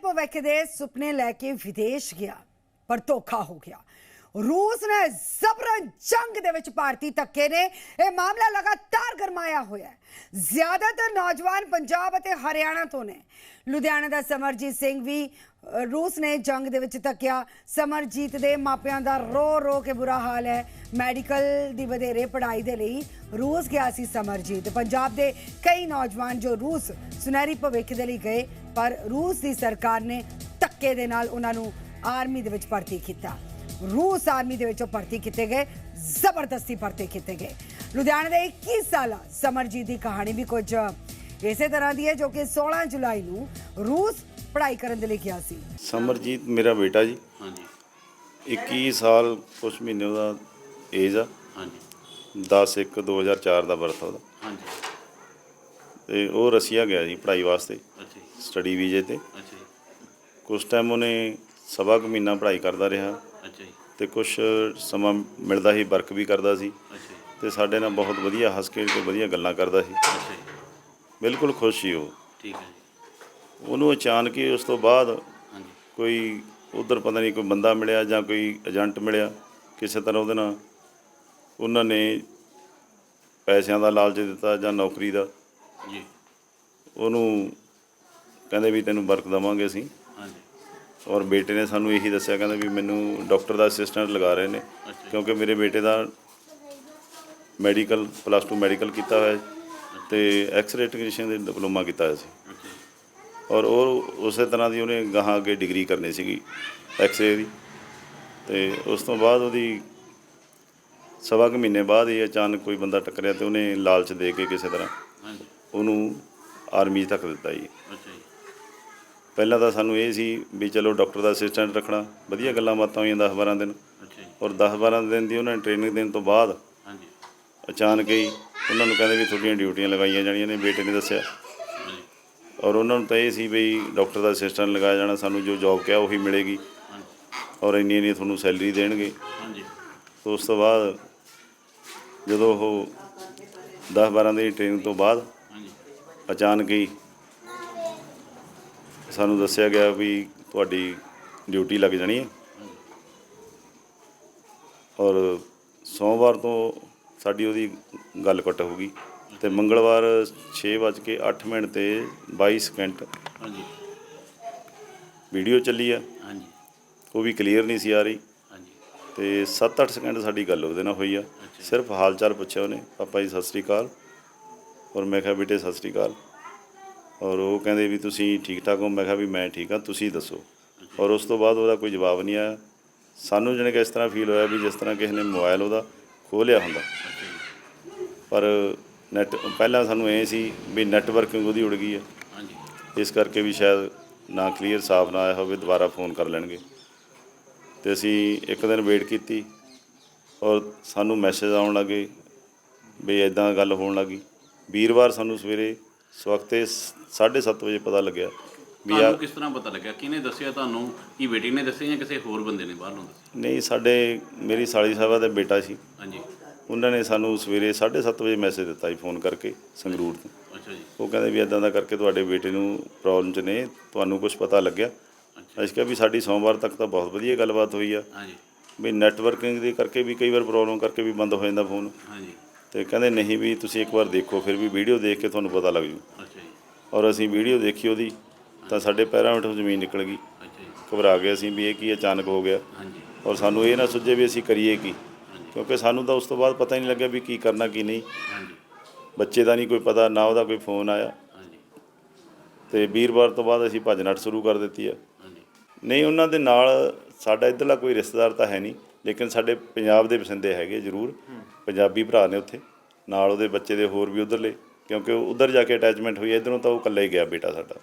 ਭਵਿੱਖ ਦੇ ਸੁਪਨੇ ਲੈ ਕੇ ਵਿਦੇਸ਼ ਗਿਆ ਪਰ ਧੋਖਾ ਹੋ ਗਿਆ। ਰੂਸ ਨੇ ਜ਼ਬਰਨ ਜੰਗ ਦੇ ਵਿੱਚ ਭਾਰਤੀ ਧੱਕੇ ਨੇ ਇਹ ਮਾਮਲਾ ਲਗਾਤਾਰ ਗਰਮਾਇਆ ਹੋਇਆ ਹੈ। ਜ਼ਿਆਦਾਤਰ ਨੌਜਵਾਨ ਪੰਜਾਬ ਅਤੇ ਹਰਿਆਣਾ ਤੋਂ ਨੇ। ਲੁਧਿਆਣਾ ਦਾ ਸਮਰਜੀਤ ਸਿੰਘ ਵੀ ਰੂਸ ਨੇ ਜੰਗ ਦੇ ਵਿੱਚ ਧੱਕਿਆ। ਸਮਰਜੀਤ ਦੇ ਮਾਪਿਆਂ ਦਾ ਰੋ ਰੋ ਕੇ ਬੁਰਾ ਹਾਲ ਹੈ। ਮੈਡੀਕਲ ਦੀ ਵਧੇਰੇ ਪੜ੍ਹਾਈ ਦੇ ਲਈ ਰੂਸ ਗਿਆ ਸੀ ਸਮਰਜੀਤ। ਪੰਜਾਬ ਦੇ ਕਈ ਨੌਜਵਾਨ ਜੋ ਰੂਸ ਸੁਨਹਿਰੀ ਭਵਿੱਖ ਦੇ ਲਈ ਗਏ, ਪਰ ਰੂਸ ਦੀ ਸਰਕਾਰ ਨੇ ਧੱਕੇ ਦੇ ਨਾਲ ਉਹਨਾਂ ਨੂੰ ਆਰਮੀ ਦੇ ਵਿੱਚ ਭਰਤੀ ਕੀਤਾ। ਰੂਸ ਆਰਮੀ ਦੇ ਵਿੱਚੋਂ ਭਰਤੀ ਕੀਤੇ ਗਏ ਜ਼ਬਰਦਸਤੀ ਭਰਤੀ ਕੀਤੇ ਗਏ। ਲੁਧਿਆਣਾ ਦੇ 21 ਸਾਲਾ ਸਮਰਜੀਤ ਦੀ ਕਹਾਣੀ ਵੀ ਕੁਝ ਇਸੇ ਤਰ੍ਹਾਂ ਦੀ ਹੈ ਜੋ ਕਿ 16 ਜੁਲਾਈ ਨੂੰ ਰੂਸ ਪੜ੍ਹਾਈ ਕਰਨ ਦੇ ਲਈ ਗਿਆ ਸੀ। ਸਮਰਜੀਤ ਮੇਰਾ ਬੇਟਾ ਜੀ। ਹਾਂਜੀ। 21 ਸਾਲ ਕੁਛ ਮਹੀਨੇ ਉਹਦਾ ਏਜ ਆ। ਹਾਂਜੀ। 10 1 2004 ਦਾ ਬਰਥ ਉਹਦਾ। ਹਾਂਜੀ। ਤੇ ਉਹ ਰਸੀਆ ਗਿਆ ਜੀ ਪੜ੍ਹਾਈ ਵਾਸਤੇ। ਅੱਛਾ ਸਟੱਡੀ ਵੀਜ਼ੇ ਤੇ। ਅੱਛਾ ਕੁਝ ਟਾਈਮ ਉਹਨੇ ਸਵਾ ਕੁ ਮਹੀਨਾ ਪੜ੍ਹਾਈ ਕਰਦਾ ਰਿਹਾ। ਤੇ ਕੁਝ ਸਮਾਂ ਮਿਲਦਾ ਸੀ ਵਰਕ ਵੀ ਕਰਦਾ ਸੀ। ਤੇ ਸਾਡੇ ਨਾਲ ਬਹੁਤ ਵਧੀਆ ਹੱਸ ਕੇ ਵਧੀਆ ਗੱਲਾਂ ਕਰਦਾ ਸੀ। ਬਿਲਕੁਲ ਖੁਸ਼ ਸੀ ਉਹ। ਠੀਕ ਹੈ ਜੀ। ਉਹਨੂੰ ਅਚਾਨਕ ਹੀ ਉਸ ਤੋਂ ਬਾਅਦ ਕੋਈ ਉਧਰ ਪਤਾ ਨਹੀਂ ਕੋਈ ਬੰਦਾ ਮਿਲਿਆ ਜਾਂ ਕੋਈ ਏਜੰਟ ਮਿਲਿਆ ਕਿਸੇ ਤਰ੍ਹਾਂ ਉਹਦੇ ਨਾਲ। ਉਹਨਾਂ ਨੇ ਪੈਸਿਆਂ ਦਾ ਲਾਲਚ ਦਿੱਤਾ ਜਾਂ ਨੌਕਰੀ ਦਾ। ਜੀ। ਉਹਨੂੰ ਕਹਿੰਦੇ ਵੀ ਤੈਨੂੰ ਵਰਕ ਦਵਾਂਗੇ ਅਸੀਂ। ਔਰ ਬੇਟੇ ਨੇ ਸਾਨੂੰ ਇਹੀ ਦੱਸਿਆ ਕਹਿੰਦਾ ਵੀ ਮੈਨੂੰ ਡਾਕਟਰ ਦਾ ਅਸਿਸਟੈਂਟ ਲਗਾ ਰਹੇ ਨੇ। ਕਿਉਂਕਿ ਮੇਰੇ ਬੇਟੇ ਦਾ ਮੈਡੀਕਲ ਪਲੱਸ 2 ਮੈਡੀਕਲ ਕੀਤਾ ਹੋਇਆ ਤੇ ਐਕਸ-ਰੇ ਟੈਕਨੀਸ਼ੀਅਨ ਦੇ ਡਿਪਲੋਮਾ ਕੀਤਾ ਹੋਇਆ ਸੀ। ਔਰ ਉਹ ਉਸੇ ਤਰ੍ਹਾਂ ਦੀ ਉਹਨੇ ਗਾਹਾਂ ਅੱਗੇ ਡਿਗਰੀ ਕਰਨੀ ਸੀਗੀ ਐਕਸ-ਰੇ ਦੀ। ਤੇ ਉਸ ਤੋਂ ਬਾਅਦ ਉਹਦੀ ਸਵਾ ਕੁ ਮਹੀਨੇ ਬਾਅਦ ਹੀ ਅਚਾਨਕ ਕੋਈ ਬੰਦਾ ਟੱਕਰਿਆ ਤੇ ਉਹਨੇ ਲਾਲਚ ਦੇ ਕੇ ਕਿਸੇ ਤਰ੍ਹਾਂ ਉਹਨੂੰ ਆਰਮੀ ਧੱਕ ਦਿੱਤਾ ਜੀ। ਪਹਿਲਾਂ ਤਾਂ ਸਾਨੂੰ ਇਹ ਸੀ ਵੀ ਚਲੋ ਡਾਕਟਰ ਦਾ ਅਸਿਸਟੈਂਟ ਰੱਖਣਾ ਵਧੀਆ ਗੱਲਾਂ ਬਾਤਾਂ ਹੋਈਆਂ 10 12 ਦਿਨ। ਅੱਛਾ ਜੀ। ਔਰ 10 12 ਦਿਨ ਦੀ ਉਹਨਾਂ ਨੇ ਟ੍ਰੇਨਿੰਗ ਦੇਣ ਤੋਂ ਬਾਅਦ ਹਾਂਜੀ। ਅਚਾਨਕ ਹੀ ਉਹਨਾਂ ਨੂੰ ਕਹਿੰਦੇ ਵੀ ਤੁਹਾਡੀਆਂ ਡਿਊਟੀਆਂ ਲਗਾਈਆਂ ਜਾਣੀਆਂ ਨੇ ਬੇਟੇ ਨੇ ਦੱਸਿਆ। ਔਰ ਉਹਨਾਂ ਨੂੰ ਤਾਂ ਇਹ ਸੀ ਵੀ ਡਾਕਟਰ ਦਾ ਅਸਿਸਟੈਂਟ ਲਗਾਇਆ ਜਾਣਾ ਸਾਨੂੰ ਜੋ ਜੌਬ ਕਿਹਾ ਉਹੀ ਮਿਲੇਗੀ। ਔਰ ਇੰਨੀ ਇੰਨੀ ਤੁਹਾਨੂੰ ਸੈਲਰੀ ਦੇਣਗੇ। ਹਾਂਜੀ। ਤੋਂ ਉਸ ਤੋਂ ਬਾਅਦ ਜਦੋਂ ਉਹ 10 12 ਦੀ ਟ੍ਰੇਨਿੰਗ ਤੋਂ ਬਾਅਦ ਹਾਂਜੀ। ਅਚਾਨਕ ਹੀ ਸਾਨੂੰ ਦੱਸਿਆ ਗਿਆ ਵੀ ਤੁਹਾਡੀ ਡਿਊਟੀ ਲੱਗ ਜਾਣੀ ਹੈ। ਔਰ ਸੋਮਵਾਰ ਤੋਂ ਸਾਡੀ ਉਹਦੀ ਗੱਲ ਕੱਟ ਹੋ ਗਈ ਤੇ ਮੰਗਲਵਾਰ 6:08 ਮਿੰਟ ਤੇ 22 ਸਕਿੰਟ ਹਾਂਜੀ। ਵੀਡੀਓ ਚੱਲੀ ਆ। ਹਾਂਜੀ। ਉਹ ਵੀ ਕਲੀਅਰ ਨਹੀਂ ਸੀ ਆ ਰਹੀ। ਹਾਂਜੀ। ਤੇ 7-8 ਸਕਿੰਟ ਸਾਡੀ ਗੱਲ ਉਹਦੇ ਨਾਲ ਹੋਈ ਆ। ਸਿਰਫ ਹਾਲ ਚਾਲ ਪੁੱਛਿਆ ਉਹਨੇ ਪਾਪਾ ਜੀ ਸਤਿ ਸ੍ਰੀ ਅਕਾਲ। ਔਰ ਮੈਂ ਕਿਹਾ ਬੇਟੇ ਸਤਿ ਸ੍ਰੀ ਅਕਾਲ। ਔਰ ਉਹ ਕਹਿੰਦੇ ਵੀ ਤੁਸੀਂ ਠੀਕ ਠਾਕ ਹੋ? ਮੈਂ ਕਿਹਾ ਵੀ ਮੈਂ ਠੀਕ ਹਾਂ ਤੁਸੀਂ ਦੱਸੋ। ਔਰ ਉਸ ਤੋਂ ਬਾਅਦ ਉਹਦਾ ਕੋਈ ਜਵਾਬ ਨਹੀਂ ਆਇਆ। ਸਾਨੂੰ ਜਾਣੀ ਕਿ ਇਸ ਤਰ੍ਹਾਂ ਫੀਲ ਹੋਇਆ ਵੀ ਜਿਸ ਤਰ੍ਹਾਂ ਕਿਸੇ ਨੇ ਮੋਬਾਈਲ ਉਹਦਾ ਖੋਹ ਲਿਆ ਹੁੰਦਾ। ਪਰ ਨੈਟ ਪਹਿਲਾਂ ਸਾਨੂੰ ਇਹ ਸੀ ਵੀ ਨੈਟਵਰਕਿੰਗ ਉਹਦੀ ਉੜ ਗਈ ਹੈ ਹਾਂਜੀ। ਇਸ ਕਰਕੇ ਵੀ ਸ਼ਾਇਦ ਨਾ ਕਲੀਅਰ ਸਾਫ਼ ਨਾ ਆਇਆ ਹੋਵੇ ਦੁਬਾਰਾ ਫੋਨ ਕਰ ਲੈਣਗੇ। ਤੇ ਅਸੀਂ ਇੱਕ ਦਿਨ ਵੇਟ ਕੀਤੀ ਔਰ ਸਾਨੂੰ ਮੈਸੇਜ ਆਉਣ ਲੱਗੇ ਵੀ ਇਦਾਂ ਗੱਲ ਹੋਣ ਲੱਗੀ। ਵੀਰਵਾਰ ਸਾਨੂੰ ਸਵੇਰੇ ਸਵਖਤੇ 7:30 ਵਜੇ ਪਤਾ ਲੱਗਿਆ ਵੀ ਆ ਤੁਹਾਨੂੰ ਕਿਸ ਤਰ੍ਹਾਂ ਪਤਾ ਲੱਗਿਆ? ਕਿਹਨੇ ਦੱਸਿਆ ਤੁਹਾਨੂੰ ਕੀ ਬੇਟੀ ਨੇ ਦੱਸਿਆ ਜਾਂ ਕਿਸੇ ਹੋਰ ਬੰਦੇ ਨੇ ਬਾਹਰੋਂ ਦੱਸਿਆ ਨਹੀਂ ਸਾਡੇ ਮੇਰੀ ਸਾਲੀ ਸਾਹਿਬਾ ਦਾ ਬੇਟਾ ਸੀ। ਹਾਂਜੀ। ਉਹਨਾਂ ਨੇ ਸਾਨੂੰ ਸਵੇਰੇ 7:30 ਵਜੇ ਮੈਸੇਜ ਦਿੱਤਾ ਜੀ ਫੋਨ ਕਰਕੇ ਸੰਗਰੂਰ ਤੋਂ। ਅੱਛਾ ਜੀ। ਉਹ ਕਹਿੰਦੇ ਵੀ ਇਦਾਂ ਦਾ ਕਰਕੇ ਤੁਹਾਡੇ ਬੇਟੇ ਨੂੰ ਪ੍ਰੋਬਲਮ 'ਚ ਨੇ ਤੁਹਾਨੂੰ ਕੁਝ ਪਤਾ ਲੱਗਿਆ। ਅੱਛਾ। ਅਸੀਂ ਕਿਹਾ ਵੀ ਸਾਡੀ ਸੋਮਵਾਰ ਤੱਕ ਤਾਂ ਬਹੁਤ ਵਧੀਆ ਗੱਲਬਾਤ ਹੋਈ ਆ। ਹਾਂਜੀ। ਵੀ ਨੈਟਵਰਕਿੰਗ ਦੇ ਕਰਕੇ ਵੀ ਕਈ ਵਾਰ ਪ੍ਰੋਬਲਮ ਕਰਕੇ ਵੀ ਬੰਦ ਹੋ ਜਾਂਦਾ ਫੋਨ ਹਾਂਜੀ। ਤੇ ਕਹਿੰਦੇ ਨਹੀਂ ਵੀ ਤੁਸੀਂ ਇੱਕ ਵਾਰ ਦੇਖੋ ਫਿਰ ਵੀ ਵੀਡੀਓ ਦੇਖ ਕੇ ਤੁਹਾਨੂੰ ਪਤਾ ਲੱਗ ਜੂ। ਅੱਛਾ ਜੀ। ਔਰ ਅਸੀਂ ਵੀਡੀਓ ਦੇਖੀ ਉਹਦੀ ਤਾਂ ਸਾਡੇ ਪੈਰਾਂ ਹੇਠੋਂ ਜ਼ਮੀਨ ਨਿਕਲ ਗਈ। ਅੱਛਾ ਜੀ। ਘਬਰਾ ਗਏ ਅਸੀਂ ਵੀ ਇਹ ਕੀ ਅਚਾਨਕ ਹੋ ਗਿਆ। ਹਾਂਜੀ। ਔਰ ਸਾਨੂੰ ਇਹ ਨਾ ਸੁਝੇ ਵੀ ਅਸੀਂ ਕਰੀਏ ਕੀ ਕਿਉਂਕਿ ਸਾਨੂੰ ਤਾਂ ਉਸ ਤੋਂ ਬਾਅਦ ਪਤਾ ਹੀ ਨਹੀਂ ਲੱਗਿਆ ਵੀ ਕੀ ਕਰਨਾ ਕੀ ਨਹੀਂ। ਹਾਂਜੀ। ਬੱਚੇ ਦਾ ਨਹੀਂ ਕੋਈ ਪਤਾ ਨਾ ਉਹਦਾ ਕੋਈ ਫੋਨ ਆਇਆ। ਹਾਂਜੀ। ਤੇ ਵੀਰਵਾਰ ਤੋਂ ਬਾਅਦ ਅਸੀਂ ਭੱਜ ਨੱਠ ਸ਼ੁਰੂ ਕਰ ਦਿੱਤੀ ਆ। ਹਾਂਜੀ। ਨਹੀਂ ਉਹਨਾਂ ਦੇ ਨਾਲ ਸਾਡਾ ਇੱਧਰਲਾ ਕੋਈ ਰਿਸ਼ਤੇਦਾਰ ਤਾਂ ਹੈ ਨਹੀਂ। ਲੇਕਿਨ ਸਾਡੇ ਪੰਜਾਬ ਦੇ ਵਸਿੰਦੇ ਹੈਗੇ ਜ਼ਰੂਰ, ਪੰਜਾਬੀ ਭਰਾ ਨੇ ਉੱਥੇ, ਨਾਲ ਉਹਦੇ ਬੱਚੇ ਦੇ ਹੋਰ ਵੀ ਉਧਰਲੇ, ਕਿਉਂਕਿ ਉਧਰ ਜਾ ਕੇ ਅਟੈਚਮੈਂਟ ਹੋਈ ਹੈ ਇਧਰੋਂ ਤਾਂ ਉਹ ਇਕੱਲਾ ਹੀ ਗਿਆ ਬੇਟਾ ਸਾਡਾ।